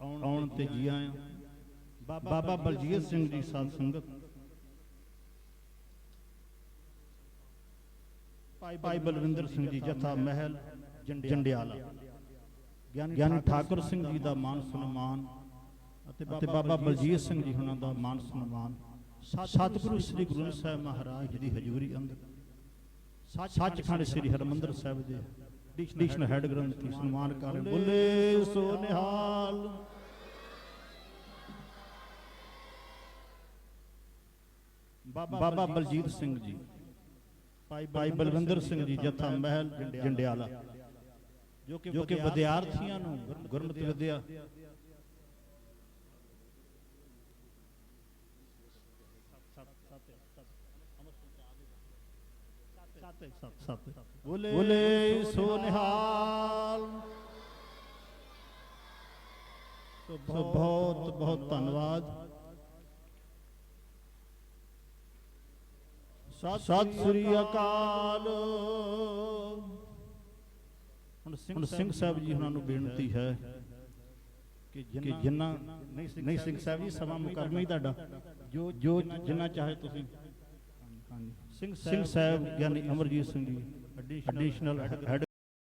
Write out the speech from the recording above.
ਆਉਣ ਤੇ ਜੀ ਆਇਆਂ। ਬਾਬਾ ਬਲਜੀਤ ਸਿੰਘ ਜੀ ਸਾਧ ਸੰਗਤ। ਭਾਈ ਬਲਵਿੰਦਰ ਸਿੰਘ ਜੀ ਜਥਾ ਮਹਿਲ ਜੰਡਿਆਲਾ। ਗਿਆਨੀ ਠਾਕੁਰ ਸਿੰਘ ਜੀ ਦਾ ਮਾਨ ਸਨਮਾਨ ਅਤੇ ਬਾਬਾ ਬਲਜੀਤ ਸਿੰਘ ਜੀ ਹੁਣਾਂ ਦਾ ਮਾਨ ਸਨਮਾਨ। ਸਤਿਗੁਰੂ ਸ੍ਰੀ ਗੁਰੂ ਗ੍ਰੰਥ ਸਾਹਿਬ ਮਹਾਰਾਜ ਜੀ ਦੀ ਹਜ਼ੂਰੀ ਅੰਦਰ। ਸੱਚਖੰਡ ਸ੍ਰੀ ਹਰਮੰਦਰ ਸਾਹਿਬ ਦੇ ਡਿਕਸ਼ਨਰੀ ਹੈਡ ਗ੍ਰੰਥੀ ਸਨਮਾਨ ਕਰ ਬੁੱਲੇ ਸੋ ਨਿਹਾਲ। ਬਾਬਾ ਬਲਜੀਤ ਸਿੰਘ ਜੀ ਭਾਈ ਬਲਵਿੰਦਰ ਸਿੰਘ ਜੀ ਜਥਾ ਮਹਿਲ ਜੰਡਿਆਲਾ ਜੋ ਕਿ ਜੋ ਕਿ ਵਿਦਿਆਰਥੀਆਂ ਨੂੰ ਗੁਰਮਤਿ ਵਿਦਿਆ ਬੋਲੇ ਸੋ ਨਿਹਾਲ ਸੋ ਬਹੁਤ ਬਹੁਤ ਧੰਨਵਾਦ ਸਤਿ ਸ੍ਰੀ ਅਕਾਲ। ਹੁਣ ਸਿੰਘ ਸਾਹਿਬ ਜੀ ਉਹਨਾਂ ਨੂੰ ਬੇਨਤੀ ਹੈ ਕਿ ਜਿੰਨਾ ਨਹੀਂ ਸਿੰਘ ਸਾਹਿਬ ਜੀ ਸਮਾਂ ਮੁਕਰਮਾ ਹੀ ਤੁਹਾਡਾ। ਜੋ ਜੋ ਜਿੰਨਾ ਚਾਹੇ ਤੁਸੀਂ। ਸਿੰਘ ਸਾਹਿਬ ਗਿਆਨੀ ਅਮਰਜੀਤ ਸਿੰਘ ਜੀ ਐਡੀਸ਼ਨਲ ਹੈਡ